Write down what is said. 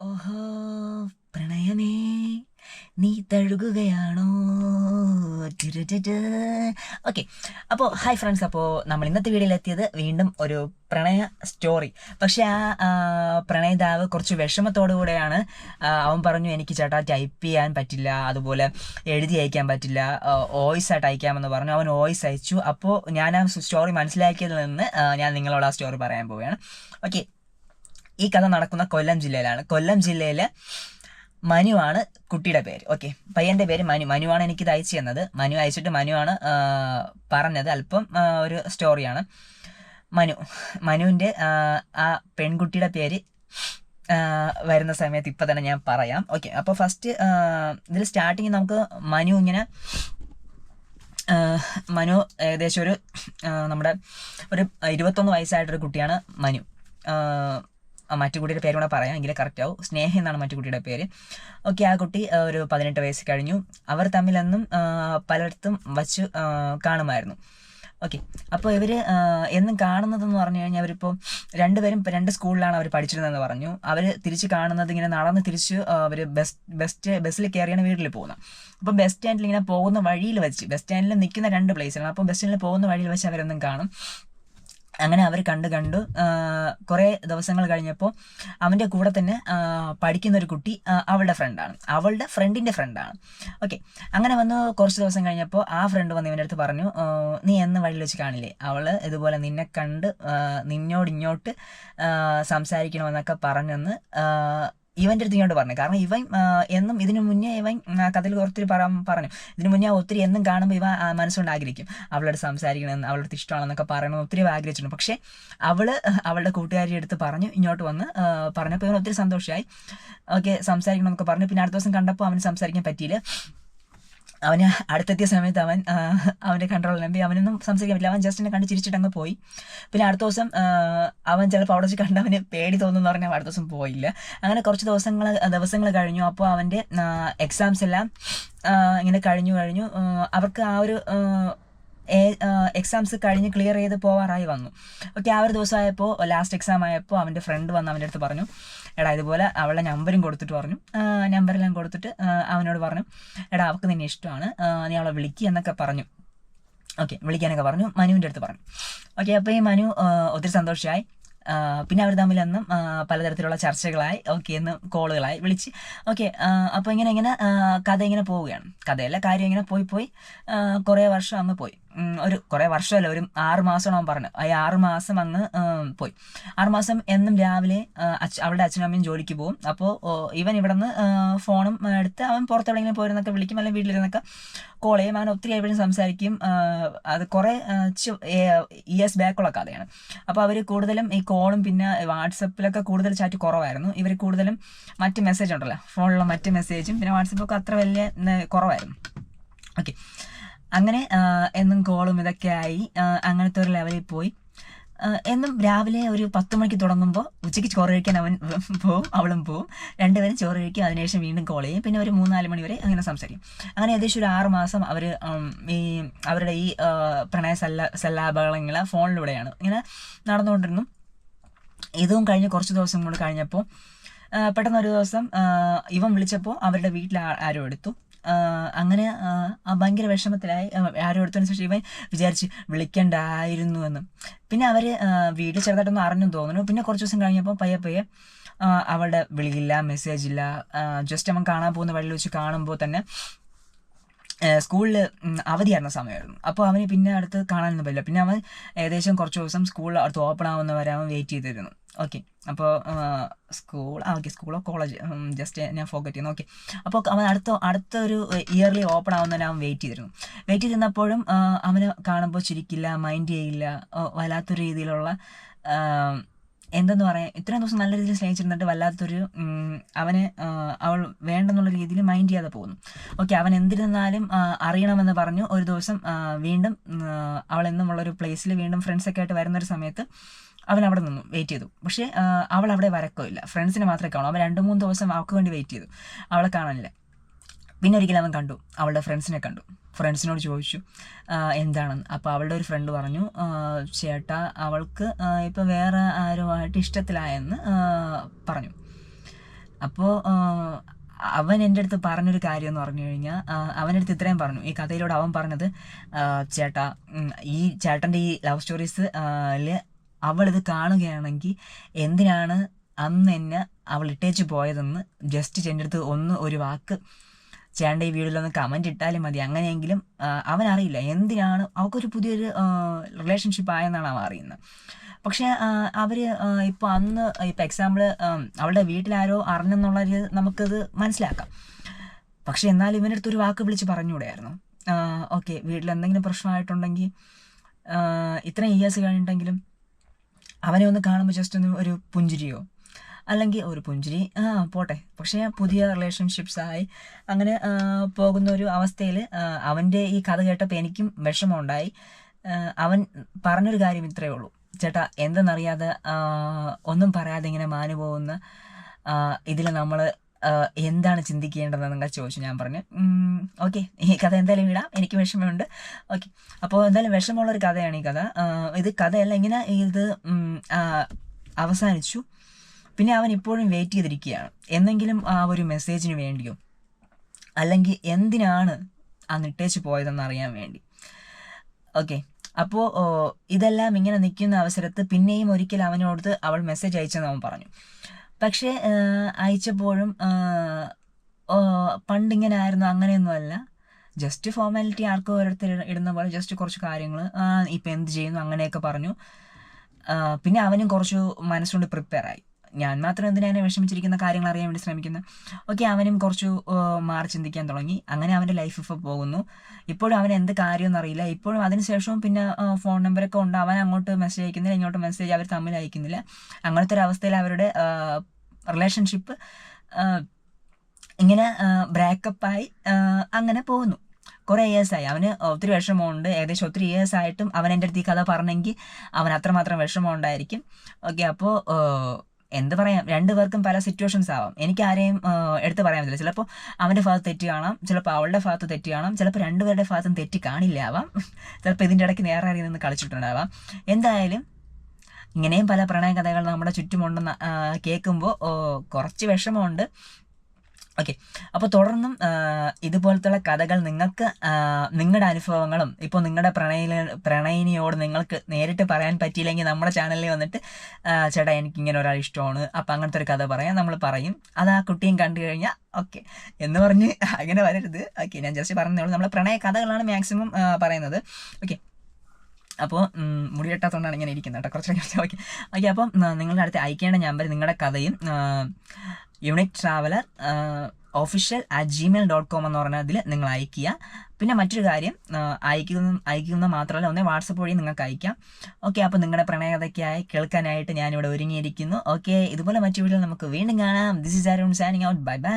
ഓഹോ പ്രണയമേ നീ തഴുകുകയാണോ? ഓക്കെ അപ്പോൾ ഹായ് ഫ്രണ്ട്സ് അപ്പോൾ നമ്മൾ ഇന്നത്തെ വീഡിയോയിൽ എത്തിയത് വീണ്ടും ഒരു പ്രണയ സ്റ്റോറി പക്ഷെ ആ, പ്രണയിതാവ് കുറച്ച് വിഷമത്തോടു കൂടെയാണ് അവൻ പറഞ്ഞു എനിക്ക് ചേട്ടാ ടൈപ്പ് ചെയ്യാൻ പറ്റില്ല അതുപോലെ എഴുതി അയക്കാൻ പറ്റില്ല വോയിസ് ആയിട്ട് അയക്കാമെന്ന് പറഞ്ഞു. അവൻ വോയിസ് അയച്ചു. അപ്പോൾ ഞാൻ ആ സ്റ്റോറി മനസ്സിലാക്കിയതിൽ നിന്ന് ഞാൻ നിങ്ങളോട് ആ സ്റ്റോറി പറയാൻ പോവുകയാണ്. ഓക്കെ ഈ കഥ നടക്കുന്ന കൊല്ലം ജില്ലയിലാണ്. കൊല്ലം ജില്ലയിലെ മനുവാണ് കുട്ടിയുടെ പേര്. ഓക്കെ പയ്യന്റെ പേര് മനു. മനുവാണ് എനിക്കിത് അയച്ചു തന്നത്. മനു അയച്ചിട്ട് മനുവാണ് പറഞ്ഞത്. അല്പം ഒരു സ്റ്റോറിയാണ് മനു. മനുവിന്റെ ആ പെൺകുട്ടിയുടെ പേര് വരുന്ന സമയത്ത് ഇപ്പം തന്നെ ഞാൻ പറയാം. ഓക്കെ അപ്പോൾ ഫസ്റ്റ് ഇതിൽ സ്റ്റാർട്ടിങ് നമുക്ക് മനു ഇങ്ങനെ മനു ഏകദേശം ഒരു നമ്മുടെ ഒരു ഇരുപത്തൊന്ന് വയസ്സായിട്ടൊരു കുട്ടിയാണ് മനു. മറ്റു കുട്ടിയുടെ പേര് കൂടെ പറയാം. എങ്കിലും കറക്റ്റ് ആവും. സ്നേഹ എന്നാണ് മറ്റു കുട്ടിയുടെ പേര്. ഓക്കെ ആ കുട്ടി ഒരു പതിനെട്ട് വയസ്സ് കഴിഞ്ഞു. അവർ തമ്മിലെന്നും പലയിടത്തും വച്ച് കാണുമായിരുന്നു. ഓക്കെ അപ്പോൾ ഇവർ എന്നും കാണുന്നതെന്ന് പറഞ്ഞു കഴിഞ്ഞാൽ അവരിപ്പോൾ രണ്ടുപേരും രണ്ട് സ്കൂളിലാണ് അവർ പഠിച്ചിരുന്നതെന്ന് പറഞ്ഞു. അവർ തിരിച്ച് കാണുന്നത് ഇങ്ങനെ നടന്ന് തിരിച്ച് അവർ ബസ് ബസ്റ്റ് ബസ്സിൽ കയറിയാണ് വീട്ടിൽ പോകുന്നത്. അപ്പോൾ ബസ് സ്റ്റാൻഡിൽ ഇങ്ങനെ പോകുന്ന വഴിയിൽ വെച്ച് ബസ് സ്റ്റാൻഡിൽ നിൽക്കുന്ന രണ്ട് പ്ലേസിലാണ് അപ്പോൾ ബസ് സ്റ്റാൻഡിൽ പോകുന്ന വഴിയിൽ വെച്ച് അവരെന്നും കാണും. അങ്ങനെ അവർ കണ്ടു കണ്ടു. കുറേ ദിവസങ്ങൾ കഴിഞ്ഞപ്പോൾ അവന്റെ കൂടെ തന്നെ പഠിക്കുന്ന ഒരു കുട്ടി അവളുടെ ഫ്രണ്ടാണ് അവളുടെ ഫ്രണ്ടിന്റെ ഫ്രണ്ടാണ് ഓക്കെ അങ്ങനെ വന്ന് കുറച്ച് ദിവസം കഴിഞ്ഞപ്പോൾ ആ ഫ്രണ്ട് വന്ന് ഇവന്റെ അടുത്ത് പറഞ്ഞു നീ എന്ന് വഴിയിൽ വെച്ച് കാണില്ലേ? അവൾ ഇതുപോലെ നിന്നെ കണ്ട് നിന്നോട് ഇങ്ങോട്ട് സംസാരിക്കണമെന്നൊക്കെ പറഞ്ഞെന്ന് ഇവന്റെ അടുത്ത് ഇങ്ങോട്ട് പറഞ്ഞു. കാരണം ഇവൻ എന്നും ഇതിനു മുന്നേ ഇവൻ കഥയിൽ ഒത്തിരി പറ പറഞ്ഞു. ഇതിനു മുന്നേ ഒത്തിരി എന്നും കാണുമ്പോൾ ഇവ മനസ്സുകൊണ്ട് ആഗ്രഹിക്കും അവളോട് സംസാരിക്കണമെന്ന് അവളുടെ ഇഷ്ടമാണെന്നൊക്കെ പറയണമെന്ന് ഒത്തിരി ആഗ്രഹിച്ചിട്ടുണ്ട്. പക്ഷേ അവൾ അവളുടെ കൂട്ടുകാരിയുടെ അടുത്ത് പറഞ്ഞു ഇങ്ങോട്ട് വന്ന് പറഞ്ഞപ്പോൾ ഇവൻ ഒത്തിരി സന്തോഷമായി ഓക്കെ സംസാരിക്കണമെന്നൊക്കെ പറഞ്ഞു. പിന്നെ അടുത്ത ദിവസം കണ്ടപ്പോൾ അവന് സംസാരിക്കാൻ പറ്റിയില്ല. അവന് അടുത്തെത്തിയ സമയത്ത് അവൻ അവന്റെ കൺട്രോൾ നമ്പി. അവനൊന്നും സംസാരിക്കാൻ പറ്റില്ല അവൻ ജസ്റ്റ് എന്നെ കണ്ട് ചിരിച്ചിട്ട് അങ്ങ് പോയി. പിന്നെ അടുത്ത ദിവസം അവൻ ചിലപ്പോൾ അവിടെ വെച്ച് കണ്ട് അവന് പേടി തോന്നുന്നു പറഞ്ഞാൽ അടുത്ത ദിവസം പോയില്ല. അങ്ങനെ കുറച്ച് ദിവസങ്ങൾ ദിവസങ്ങൾ കഴിഞ്ഞു. അപ്പോൾ അവന്റെ എക്സാംസ് എല്ലാം ഇങ്ങനെ കഴിഞ്ഞു കഴിഞ്ഞു. അവർക്ക് ആ ഒരു എക്സാംസ് കഴിഞ്ഞ് ക്ലിയർ ചെയ്ത് പോവാറായി വന്നു. ഓക്കെ ആ ഒരു ദിവസമായപ്പോൾ ലാസ്റ്റ് എക്സാം ആയപ്പോൾ അവന്റെ ഫ്രണ്ട് വന്ന് അവന്റെ അടുത്ത് പറഞ്ഞു. എടാ ഇതുപോലെ അവളെ നമ്പരും കൊടുത്തിട്ട് പറഞ്ഞു. നമ്പറെല്ലാം കൊടുത്തിട്ട് അവനോട് പറഞ്ഞു എടാ അവൾക്ക് നിന്നെ ഇഷ്ടമാണ്. നീ അവളെ വിളിക്കുക എന്നൊക്കെ പറഞ്ഞു. ഓക്കെ വിളിക്കാനൊക്കെ പറഞ്ഞു. മനുവിന്റെ അടുത്ത് പറഞ്ഞു. ഓക്കെ അപ്പോൾ ഈ മനു ഒത്തിരി സന്തോഷമായി പിന്നെ അവർ തമ്മിൽ എന്നും പലതരത്തിലുള്ള ചർച്ചകളായി. ഓക്കെ എന്ന് കോളുകളായി. വിളിച്ച് ഓക്കെ അപ്പോൾ ഇങ്ങനെ ഇങ്ങനെ കഥ ഇങ്ങനെ പോവുകയാണ്. കഥയല്ല കാര്യം ഇങ്ങനെ പോയി പോയി കുറേ വർഷം അങ്ങ് പോയി. ഒരു കുറേ വർഷമല്ല ഒരു ആറ് മാസമാണ് അവൻ പറഞ്ഞത്. ആ ആറ് മാസം അങ്ങ് പോയി. ആറ് മാസം എന്നും രാവിലെ അച്ഛ അവളുടെ അച്ഛനും അമ്മയും ജോലിക്ക് പോകും. അപ്പോൾ ഇവൻ ഇവിടെ നിന്ന് ഫോണും എടുത്ത് അവൻ പുറത്തെവിടെയെങ്കിലും പോയിരുന്നൊക്കെ വിളിക്കും അല്ലെങ്കിൽ വീട്ടിലിരുന്നൊക്കെ കോൾ ചെയ്യും. അവൻ ഒത്തിരി എപ്പോഴും സംസാരിക്കും. അത് കുറേ ഇയേഴ്സ് ബാക്കുള്ള കഥയാണ്. അപ്പോൾ അവർ കൂടുതലും ഈ കോളും പിന്നെ വാട്സപ്പിലൊക്കെ കൂടുതൽ ചാറ്റ് കുറവായിരുന്നു. ഇവർ കൂടുതലും മറ്റ് മെസ്സേജ് ഉണ്ടല്ലോ ഫോണിലുള്ള മറ്റ് മെസ്സേജും പിന്നെ വാട്സപ്പൊക്കെ അത്ര വലിയ കുറവായിരുന്നു. ഓക്കെ അങ്ങനെ എന്നും കോളും ഇതൊക്കെ ആയി. അങ്ങനത്തെ ഒരു ലെവലിൽ പോയി. എന്നും രാവിലെ ഒരു പത്ത് മണിക്ക് തുടങ്ങുമ്പോൾ ഉച്ചയ്ക്ക് ചോറ് കഴിക്കാൻ അവൻ പോവും അവളും പോവും. രണ്ടുപേരും ചോറ് കഴിക്കും അതിനുശേഷം വീണ്ടും കോൾ ചെയ്യും. പിന്നെ ഒരു മൂന്നാൽ മണി വരെ അങ്ങനെ സംസാരിക്കും. അങ്ങനെ ഏകദേശം ഒരു ആറ് മാസം അവർ ഈ അവരുടെ ഈ പ്രണയ സല്ല സല്ലാപങ്ങളിങ്ങനെ ഫോണിലൂടെയാണ് ഇങ്ങനെ നടന്നുകൊണ്ടിരുന്നു. ഇതും കഴിഞ്ഞ് കുറച്ച് ദിവസം കൂടെ കഴിഞ്ഞപ്പോൾ പെട്ടെന്ന് ഒരു ദിവസം ഇവൻ വിളിച്ചപ്പോൾ അവരുടെ വീട്ടിൽ ആരോ എടുത്തു. അങ്ങനെ ഭയങ്കര വിഷമത്തിലായി. ആരും എടുത്തതിന് ശേഷം ഇവൻ വിചാരിച്ച് വിളിക്കണ്ടായിരുന്നു എന്ന്. പിന്നെ അവർ വീട്ടിൽ ചെറുതായിട്ടൊന്നും അറിഞ്ഞു തോന്നുന്നു. പിന്നെ കുറച്ച് ദിവസം കഴിഞ്ഞപ്പോൾ പയ്യെ പയ്യെ അവളുടെ വിളിയില്ല മെസ്സേജ് ഇല്ല. ജസ്റ്റ് അവൻ കാണാൻ പോകുന്ന വഴിയിൽ വെച്ച് കാണുമ്പോൾ തന്നെ സ്കൂളിൽ അവധിയായിരുന്ന സമയമായിരുന്നു. അപ്പോൾ അവന് പിന്നെ അടുത്ത് കാണാനൊന്നും പറ്റില്ല. പിന്നെ അവൻ ഏകദേശം കുറച്ച് ദിവസം സ്കൂളിൽ അടുത്ത് ഓപ്പൺ ആവുന്ന വരെ അവൻ വെയിറ്റ് ചെയ്തിരുന്നു. ഓക്കെ അപ്പോൾ സ്കൂൾ ആ ഓക്കെ സ്കൂളോ കോളേജ് ജസ്റ്റ് ഞാൻ ഫോക്കറ്റ് ചെയ്യുന്നു. ഓക്കെ അപ്പോൾ അവൻ അടുത്ത അടുത്ത ഒരു ഇയർലി ഓപ്പൺ ആവുന്നതിന് അവൻ വെയിറ്റ് ചെയ്തിരുന്നു. വെയിറ്റ് ചെയ്തിരുന്നപ്പോഴും അവനെ കാണുമ്പോൾ ചിരിക്കില്ല മൈൻഡ് ചെയ്യില്ല വല്ലാത്തൊരു രീതിയിലുള്ള എന്തെന്ന് പറയാം ഇത്രയും ദിവസം നല്ല രീതിയിൽ സ്നേഹിച്ചിരുന്നിട്ട് വല്ലാത്തൊരു അവന് അവൾ വേണ്ടെന്നുള്ള രീതിയിൽ മൈൻഡ് ചെയ്യാതെ പോകുന്നു. ഓക്കെ അവൻ എന്തിരുന്നാലും അറിയണമെന്ന് പറഞ്ഞു ഒരു ദിവസം വീണ്ടും അവൾ എന്നും ഉള്ളൊരു പ്ലേസിൽ വീണ്ടും ഫ്രണ്ട്സൊക്കെ ആയിട്ട് വരുന്നൊരു സമയത്ത് അവൻ അവിടെ നിന്നു വെയിറ്റ് ചെയ്തു. പക്ഷേ അവൾ അവിടെ വരക്കില്ല ഫ്രണ്ട്സിനെ മാത്രമേ കാണൂ. അവൻ രണ്ട് മൂന്ന് ദിവസം അവൾക്ക് വേണ്ടി വെയിറ്റ് ചെയ്തു. അവളെ കാണാനില്ല. പിന്നെ ഒരിക്കലും അവൻ കണ്ടു. അവളുടെ ഫ്രണ്ട്സിനെ കണ്ടു. ഫ്രണ്ട്സിനോട് ചോദിച്ചു എന്താണെന്ന്? അപ്പോൾ അവളുടെ ഒരു ഫ്രണ്ട് പറഞ്ഞു ചേട്ടാ അവൾക്ക് ഇപ്പോൾ വേറെ ആരുമായിട്ട് ഇഷ്ടത്തിലായെന്ന് പറഞ്ഞു. അപ്പോൾ അവൻ എന്റെ അടുത്ത് പറഞ്ഞൊരു കാര്യം എന്ന് പറഞ്ഞു കഴിഞ്ഞാൽ അവന്റെ അടുത്ത് ഇത്രയും പറഞ്ഞു. ഈ കഥയിലൂടെ അവൻ പറഞ്ഞത് ചേട്ടാ ഈ ചേട്ടന്റെ ഈ ലവ് സ്റ്റോറീസ് അവളിത് കാണുകയാണെങ്കിൽ എന്തിനാണ് അന്ന് എന്നെ അവൾ ഇട്ടേച്ച് പോയതെന്ന് ജസ്റ്റ് എന്റെ അടുത്ത് ഒന്ന് ഒരു വാക്ക് ചേട്ടന്റെ ഈ വീഡിയോയിലൊന്ന് കമന്റ് ഇട്ടാലും മതി. അങ്ങനെയെങ്കിലും അവനറിയില്ല. എന്തിനാണ്? അവൾക്കൊരു പുതിയൊരു റിലേഷൻഷിപ്പ് ആയെന്നാണ് അവൻ അറിയുന്നത്. പക്ഷേ അവർ ഇപ്പോൾ അന്ന് ഇപ്പോൾ എക്സാമ്പിൾ അവളുടെ വീട്ടിലാരോ അറിഞ്ഞെന്നുള്ളത് നമുക്കത് മനസ്സിലാക്കാം. പക്ഷേ എന്നാലും ഇവന്റെ അടുത്ത് ഒരു വാക്ക് വിളിച്ച് പറഞ്ഞുകൂടെയായിരുന്നു. ഓക്കെ വീട്ടിൽ എന്തെങ്കിലും പ്രശ്നമായിട്ടുണ്ടെങ്കിൽ ഇത്രയും ഇയേഴ്സ് കഴിഞ്ഞിട്ടെങ്കിലും അവനെ ഒന്ന് കാണുമ്പോൾ ജസ്റ്റ് ഒന്ന് ഒരു പുഞ്ചിരിയോ അല്ലെങ്കിൽ ഒരു പുഞ്ചിരി. ആ പോട്ടെ. പക്ഷേ പുതിയ റിലേഷൻഷിപ്സായി അങ്ങനെ പോകുന്ന ഒരു അവസ്ഥയിൽ അവന്റെ ഈ കഥ കേട്ടപ്പോൾ എനിക്കും വിഷമമുണ്ടായി. അവൻ പറഞ്ഞൊരു കാര്യം ഇത്രയേ ഉള്ളൂ. ചേട്ടാ എന്തെന്നറിയാതെ ഒന്നും പറയാതെ ഇങ്ങനെ മാനു പോകുന്ന ഇതിൽ നമ്മൾ എന്താണ് ചിന്തിക്കേണ്ടതെന്നൊക്കെ ചോദിച്ചു ഞാൻ പറഞ്ഞു. ഓക്കെ. ഈ കഥ എന്തായാലും വിടാം. എനിക്ക് വിഷമമുണ്ട്. ഓക്കെ. അപ്പോൾ എന്തായാലും വിഷമമുള്ളൊരു കഥയാണ് ഈ കഥ. ഇത് കഥയല്ല ഇങ്ങനെ ഇത് അവസാനിച്ചു. പിന്നെ അവൻ ഇപ്പോഴും വെയിറ്റ് ചെയ്തിരിക്കുകയാണ്. എന്നെങ്കിലും ആ ഒരു മെസ്സേജിന് വേണ്ടിയോ അല്ലെങ്കിൽ എന്തിനാണ് ആ നിട്ടേച്ച് പോയതെന്ന് അറിയാൻ വേണ്ടി. ഓക്കെ അപ്പോൾ ഇതെല്ലാം ഇങ്ങനെ നിൽക്കുന്ന അവസരത്ത് പിന്നെയും ഒരിക്കൽ അവനോട് അവൾ മെസ്സേജ് അയച്ചെന്ന് അവൻ പറഞ്ഞു. പക്ഷേ അയച്ചപ്പോഴും പണ്ടിങ്ങനെ ആയിരുന്നു അങ്ങനെയൊന്നുമല്ല ജസ്റ്റ് ഫോർമാലിറ്റി ആർക്കും ഓരോരുത്തർ ഇടുന്ന പോലെ ജസ്റ്റ് കുറച്ച് കാര്യങ്ങൾ ഇപ്പം എന്ത് ചെയ്യുന്നു അങ്ങനെയൊക്കെ പറഞ്ഞു. പിന്നെ അവനും കുറച്ച് മനസ്സുകൊണ്ട് പ്രിപ്പയർ ആയി. ഞാൻ മാത്രം എന്തിനാണ് വിഷമിച്ചിരിക്കുന്ന കാര്യങ്ങൾ അറിയാൻ വേണ്ടി ശ്രമിക്കുന്നത് ഓക്കെ അവനും കുറച്ച് മാറി ചിന്തിക്കാൻ തുടങ്ങി. അങ്ങനെ അവന്റെ ലൈഫ് ഇപ്പോൾ പോകുന്നു. ഇപ്പോഴും അവൻ എന്ത് കാര്യമൊന്നും അറിയില്ല. ഇപ്പോഴും അതിനുശേഷവും പിന്നെ ഫോൺ നമ്പറൊക്കെ ഉണ്ട്. അവൻ അങ്ങോട്ട് മെസ്സേജ് അയക്കുന്നില്ല ഇങ്ങോട്ട് മെസ്സേജ് അവർ തമ്മിൽ അയക്കുന്നില്ല. അങ്ങനത്തെ ഒരു അവസ്ഥയിൽ അവരുടെ റിലേഷൻഷിപ്പ് ഇങ്ങനെ ബ്രേക്കപ്പായി അങ്ങനെ പോകുന്നു. കുറേ ഇയേഴ്സായി അവന് ഒത്തിരി വിഷമമുണ്ട്. ഏകദേശം ഒത്തിരി ഇയേഴ്സ് ആയിട്ടും അവൻ എന്റെ അടുത്ത് ഈ കഥ പറഞ്ഞെങ്കിൽ അവൻ അത്രമാത്രം വിഷമം ഉണ്ടായിരിക്കും. ഓക്കെ അപ്പോൾ എന്ത് പറയാം? രണ്ടു പേർക്കും പല സിറ്റുവേഷൻസ് ആവാം. എനിക്ക് ആരെയും എടുത്ത് പറയാൻ പറ്റില്ല. ചിലപ്പോൾ അവന്റെ ഭാഗത്ത് തെറ്റ് കാണാം. ചിലപ്പോൾ അവളുടെ ഭാഗത്ത് തെറ്റ് കാണാം. ചിലപ്പോൾ രണ്ടുപേരുടെ ഭാഗത്തും തെറ്റി കാണില്ല ആവാം ചിലപ്പോൾ ഇതിന്റെ ഇടയ്ക്ക് നേരെ അറിയിൽ നിന്ന് കളിച്ചിട്ടുണ്ടാവാം. എന്തായാലും ഇങ്ങനെയും പല പ്രണയ കഥകൾ നമ്മുടെ ചുറ്റുമുണ്ടെന്ന് കേൾക്കുമ്പോൾ കുറച്ച് വിഷമമുണ്ട്. ഓക്കെ അപ്പോൾ തുടർന്നും ഇതുപോലത്തുള്ള കഥകൾ നിങ്ങൾക്ക് നിങ്ങളുടെ അനുഭവങ്ങളും ഇപ്പോൾ നിങ്ങളുടെ പ്രണയ പ്രണയിനിയോട് നിങ്ങൾക്ക് നേരിട്ട് പറയാൻ പറ്റിയില്ലെങ്കിൽ നമ്മുടെ ചാനലിൽ വന്നിട്ട് ചേട്ടാ എനിക്ക് ഇങ്ങനെ ഒരാൾ ഇഷ്ടമാണ്. അപ്പം അങ്ങനത്തെ ഒരു കഥ പറയാം നമ്മൾ പറയും. അത് ആ കുട്ടിയും കണ്ടു കഴിഞ്ഞാൽ ഓക്കെ എന്ന് പറഞ്ഞ് അങ്ങനെ വരരുത്. ഓക്കെ ഞാൻ ജസ്റ്റ് പറഞ്ഞോളൂ നമ്മൾ പ്രണയ കഥകളാണ് മാക്സിമം പറയുന്നത്. ഓക്കെ അപ്പോൾ മുടി കെട്ടാത്തതുകൊണ്ടാണ് ഇങ്ങനെ ഇരിക്കുന്നത് കേട്ടോ. കുറച്ച് ഓക്കെ. ഓക്കെ അപ്പം നിങ്ങളുടെ അടുത്ത് അയക്കേണ്ട നമ്പർ നിങ്ങളുടെ കഥയും unique traveller official at Gmail dot com എന്ന് പറഞ്ഞതിൽ നിങ്ങൾ അയക്കുക പിന്നെ മറ്റൊരു കാര്യം അയക്കുന്ന അയക്കുന്ന മാത്രമല്ല ഒന്നേ വാട്സപ്പ് വഴി നിങ്ങൾക്ക് അയക്കാം ഓക്കെ അപ്പോൾ നിങ്ങളുടെ പ്രണയകഥയ്ക്കായി കേൾക്കാനായിട്ട് ഞാനിവിടെ ഒരുങ്ങിയിരിക്കുന്നു. ഓക്കെ ഇതുപോലെ മറ്റു വീഡിയോ നമുക്ക് വീണ്ടും കാണാം. This is Arun signing out bye bye